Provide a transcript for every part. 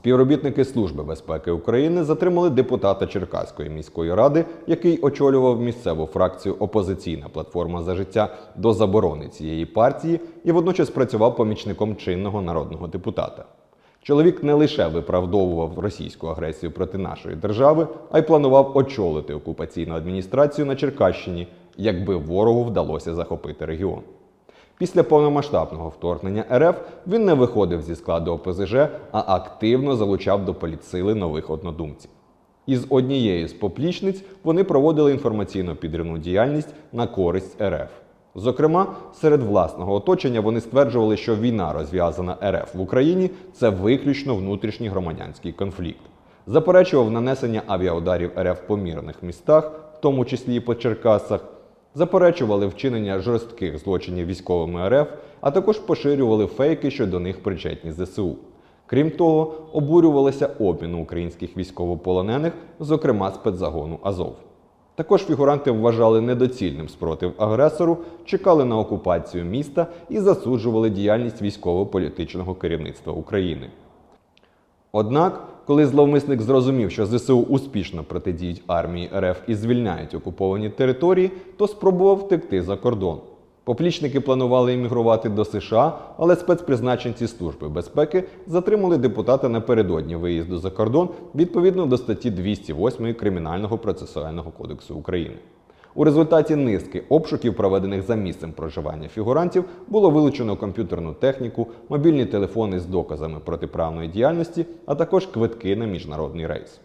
Співробітники Служби безпеки України затримали депутата Черкаської міської ради, який очолював місцеву фракцію Опозиційна платформа за життя до заборони цієї партії і водночас працював помічником чинного народного депутата. Чоловік не лише виправдовував російську агресію проти нашої держави, а й планував очолити окупаційну адміністрацію на Черкащині, якби ворогу вдалося захопити регіон. Після повномасштабного вторгнення РФ він не виходив зі складу ОПЗЖ, а активно залучав до політсили нових однодумців. Із однією з поплічниць вони проводили інформаційно підривну діяльність на користь РФ. Зокрема, серед власного оточення вони стверджували, що війна, розв'язана РФ в Україні, це виключно внутрішній громадянський конфлікт. Заперечував нанесення авіаударів РФ по мирних містах, в тому числі і по Черкасах, заперечували вчинення жорстких злочинів військовими РФ, а також поширювали фейки, що до них причетні ЗСУ. Крім того, обурювалися обміну українських військовополонених, зокрема спецзагону Азов. Також фігуранти вважали недоцільним спротив агресору, чекали на окупацію міста і засуджували діяльність військово-політичного керівництва України. Однак, коли зловмисник зрозумів, що ЗСУ успішно протидіють армії РФ і звільняють окуповані території, то спробував втекти за кордон. Поплічники планували іммігрувати до США, але спецпризначенці Служби безпеки затримали депутата напередодні виїзду за кордон відповідно до статті 208 Кримінального процесуального кодексу України. У результаті низки обшуків, проведених за місцем проживання фігурантів, було вилучено комп'ютерну техніку, мобільні телефони з доказами протиправної діяльності, а також квитки на міжнародний рейс.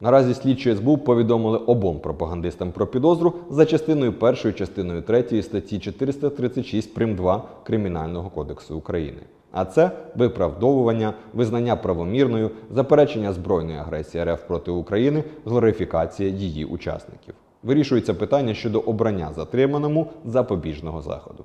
Наразі слідчі СБУ повідомили обом пропагандистам про підозру за частиною 1 частиною 3 статті 436 прим. 2 Кримінального кодексу України. А це виправдовування, визнання правомірною, заперечення збройної агресії РФ проти України, глорифікація її учасників. Вирішується питання щодо обрання затриманому запобіжного заходу.